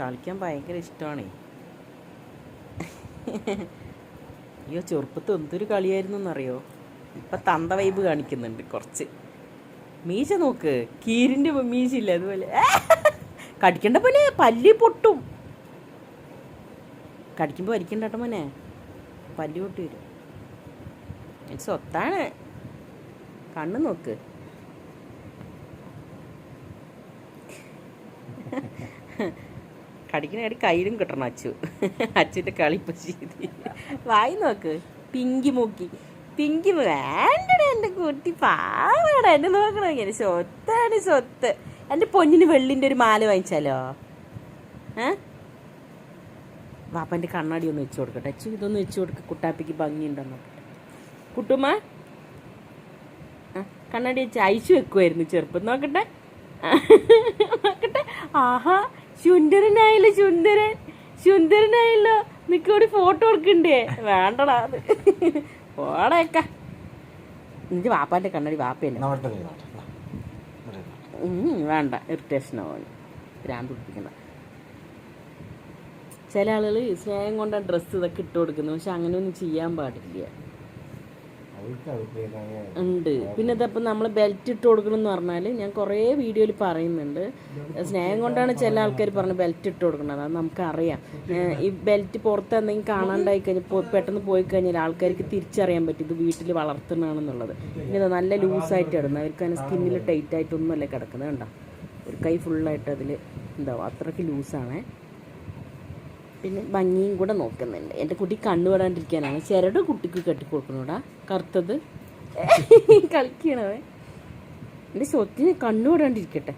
കളിക്കാൻ ഭയങ്കര ഇഷ്ടമാണ് അയ്യോ ചെറുപ്പത്ത് എന്തൊരു കളിയായിരുന്നു എന്നറിയോ ഇപ്പം തന്ത വൈബ് കാണിക്കുന്നുണ്ട് കുറച്ച്. മീശ നോക്ക് കീരിന്റെ മീശയില്ല അതുപോലെ. കടിക്കണ്ട പോലെ പല്ലി പൊട്ടും. കടിക്കുമ്പോൾ വലിക്കണ്ട കേട്ടോ മോനെ. പല്ലി പൊട്ടി വരും. സ്വത്താണ്. കണ്ണ് നോക്ക്. കടിക്കണ കടി കയ്യിലും കിട്ടണം അച്ചു. അച്ചുവിന്റെ കളിപ്പം ചെയ്തി വായി നോക്ക്. പിങ്കി മൂക്കി. പിങ്കി വേണ്ടട എന്റെ കുട്ടി പാവടാ. എന്നെ നോക്കണം ഇങ്ങനെ സ്വത്താണ് സ്വത്ത്. എന്റെ പൊന്നിന് വെള്ളിന്റെ ഒരു മാല വാങ്ങിച്ചാലോ? ഏ? വാപ്പന്റെ കണ്ണാടി ഒന്ന് വെച്ച് കൊടുക്കട്ടെ. അച്ചു ഇതൊന്ന് വെച്ച് കൊടുക്ക. കുട്ടാപ്പിക്ക് ഭംഗിയുണ്ടെന്ന് കുട്ടുമ്മ? കണ്ണാടി വെച്ച് അയച്ചു വെക്കുമായിരുന്നു ചെറുപ്പം. നോക്കട്ടെ. നോക്കട്ടെ. ആഹാ. സുന്ദരനായല്ലോ സുന്ദരൻ സുന്ദരനായല്ലോ നിക്കോടി ഫോട്ടോ എടുക്കണ്ടേ? വേണ്ടടാ അത്. ഓടേക്ക നിന്റെ വാപ്പാന്റെ കണ്ണടി. ഉം, വേണ്ട. ഇറിറ്റേഷൻ ആവാൻ ഭ്രാന്ത് പിടിപ്പിക്കണ്ട. ചില ആളുകൾ സ്നേഹം കൊണ്ട് ഡ്രസ്സ് ഇതൊക്കെ ഇട്ട് കൊടുക്കുന്നു. പക്ഷെ അങ്ങനെയൊന്നും ചെയ്യാൻ പാടില്ല. ഉണ്ട്. പിന്നെ ഇതപ്പം നമ്മൾ ബെൽറ്റ് ഇട്ട് കൊടുക്കണം എന്ന് പറഞ്ഞാൽ ഞാൻ കുറേ വീഡിയോയിൽ പറയുന്നുണ്ട്. സ്നേഹം കൊണ്ടാണ് ചില ആൾക്കാർ പറഞ്ഞ് ബെൽറ്റ് ഇട്ട് കൊടുക്കണം അത് നമുക്കറിയാം. അറിയാം ഈ ബെൽറ്റ് പുറത്ത് എന്തെങ്കിലും കാണാണ്ടായി കഴിഞ്ഞാൽ പെട്ടെന്ന് പോയി കഴിഞ്ഞാൽ ആൾക്കാർക്ക് തിരിച്ചറിയാൻ പറ്റും ഇത് വീട്ടിൽ വളർത്തുന്നതാണെന്നുള്ളത്. പിന്നെ ഇത് നല്ല ലൂസായിട്ട് ഇടുന്നത് അവർക്ക് അതിന് സ്കിന്നിൽ ടൈറ്റ് ആയിട്ടൊന്നുമല്ല കിടക്കുന്നത് കണ്ടോ? ഒരു കൈ ഫുള്ളായിട്ട് അതിൽ എന്താവും അത്രയ്ക്ക് ലൂസാണേ പിന്നെ ഭംഗിയും കൂടെ നോക്കുന്നുണ്ട്. എന്റെ കുട്ടി കണ്ണുപെടാണ്ടിരിക്കാനാണ് ചിരട് കുട്ടിക്ക് കെട്ടിക്കൊടുക്കണോടാ കറുത്തത്? കളിക്കണവേ എന്റെ സ്വത്തിന് കണ്ണുപെടാണ്ടിരിക്കട്ടെ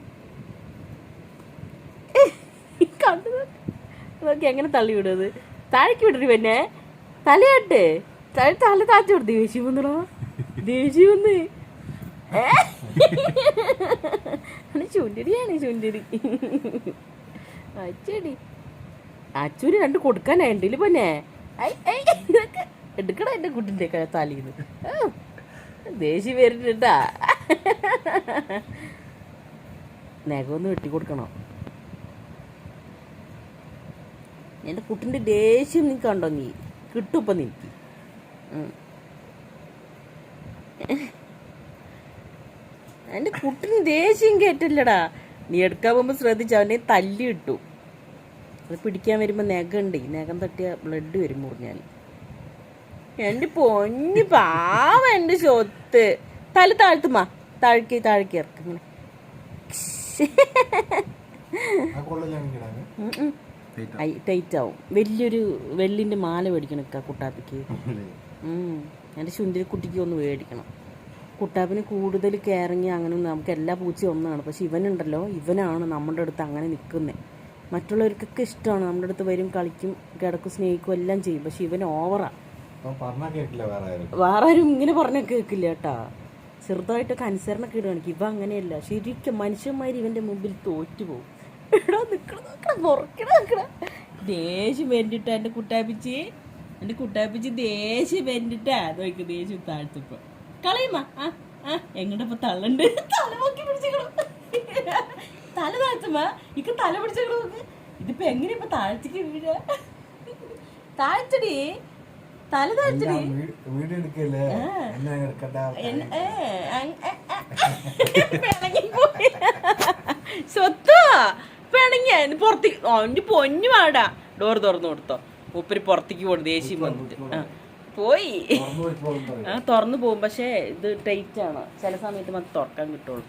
കണ്ണു നോക്കി എങ്ങനെ തള്ളി വിടുന്നത്? താഴേക്ക് വിടരു പിന്നെ തലയാട്ട്. തല തല താഴ്ത്തി വിടും ദേഷ്യം വന്നടാ. ദേഷ്യം വന്ന്. ഏ? ആണ് ചുണ്ടരി അച്ചടി. അച്ചൂര് രണ്ട് കൊടുക്കാനായിട്ടില്ല പിന്നെ എടുക്കടാ എന്റെ കുട്ടിന്റെ തലീന്ന് ദേഷ്യം വരുന്നുണ്ടാ. നഖമൊന്ന് വെട്ടി കൊടുക്കണോ. എന്റെ കുട്ടിന്റെ ദേഷ്യം നീ കണ്ടോ നീ? കിട്ടും ഇപ്പം നിനക്ക്. എന്റെ കുട്ടിന് ദേഷ്യം കേട്ടില്ലടാ. നീ എടുക്കാൻ പോകുമ്പോൾ ശ്രദ്ധിച്ചു അവനെ തല്ലി ഇട്ടു അത് പിടിക്കാൻ വരുമ്പോൾ നഖമുണ്ട് നഖം തട്ടിയ ബ്ലഡ് വരും മുറിഞ്ഞാൽ എന്റെ പൊഞ്ഞ് പാവ എന്റെ ചൊത്ത് തല താഴ്ത്തുമാ താഴ്ക്കി താഴ്ക്കി ഇറക്കും ടൈറ്റ് ആവും. വലിയൊരു വെള്ളിന്റെ മാല മേടിക്കണക്ക കുട്ടാപ്പിക്ക്. എന്റെ ശുന്തിരി കുട്ടിക്ക് ഒന്ന് മേടിക്കണം. കുട്ടാപ്പിന് കൂടുതൽ കയറിങ്ങി അങ്ങനെ നമുക്ക് എല്ലാ പൂച്ചയും ഒന്നാണ്. പക്ഷെ ഇവനുണ്ടല്ലോ. ഇവനാണ് നമ്മുടെ അടുത്ത് അങ്ങനെ നിൽക്കുന്നത് മറ്റുള്ളവർക്കൊക്കെ ഇഷ്ടമാണ്. നമ്മുടെ അടുത്ത് വരും കളിക്കും കിടക്കും സ്നേഹിക്കും എല്ലാം ചെയ്യും. പക്ഷെ ഇവൻ ഓവറാ അവൻ പറഞ്ഞാൽ കേൾക്കില്ല വേറെ ആരും. ഇങ്ങനെ പറഞ്ഞ കേൾക്കില്ല കേട്ടാ. ചെറുതായിട്ടൊക്കെ അനുസരണ ഇടുകയാണെങ്കിൽ ഇവ അങ്ങനെയല്ല. ശരിക്കും മനുഷ്യന്മാർ ഇവന്റെ മുമ്പിൽ എടാ നിക്കണം നോക്കണം മുറക്കണം നോക്കണം ദേഷ്യം വേണ്ടിട്ടാ എന്റെ കുട്ടാപ്പിച്ച്. എന്റെ കുട്ടാപ്പിച്ച് ദേഷ്യം വേണ്ടിട്ടാ നോക്കി ദേഷ്യം താഴ്ത്തിപ്പോ. കളയുമ്മ. ആ ആ എങ്ങോട്ടപ്പോ തള്ളണ്ട്? തല നോക്കി പിടിച്ചേക്കണം തല താഴ്ത്തുമ്പോ ഇക്ക് തല പിടിച്ചു ഇതിപ്പോ എങ്ങനെ ഇപ്പൊ താഴ്ത്തിക്ക് വീഴ? താഴ്ത്തടി. തല താഴ്ത്തടി. പിണങ്ങി. പിണങ്ങിപ്പോയി. സ്വത്താ? പിണങ്ങിയ? പുറത്തേക്ക് അവന്റെ പൊന്നു വാടാ. ഡോർ തുറന്നു കൊടുത്തോ. മൂപ്പര് പുറത്തേക്ക് പോണു ദേഷ്യം വന്നിട്ട്. ആ, പോയി. തുറന്നു ആ തുറന്നു പോകും. പക്ഷേ ഇത് ടൈറ്റ് ആണ്. ചില സമയത്ത് മാത്രം തുറക്കാൻ കിട്ടുള്ളൂ.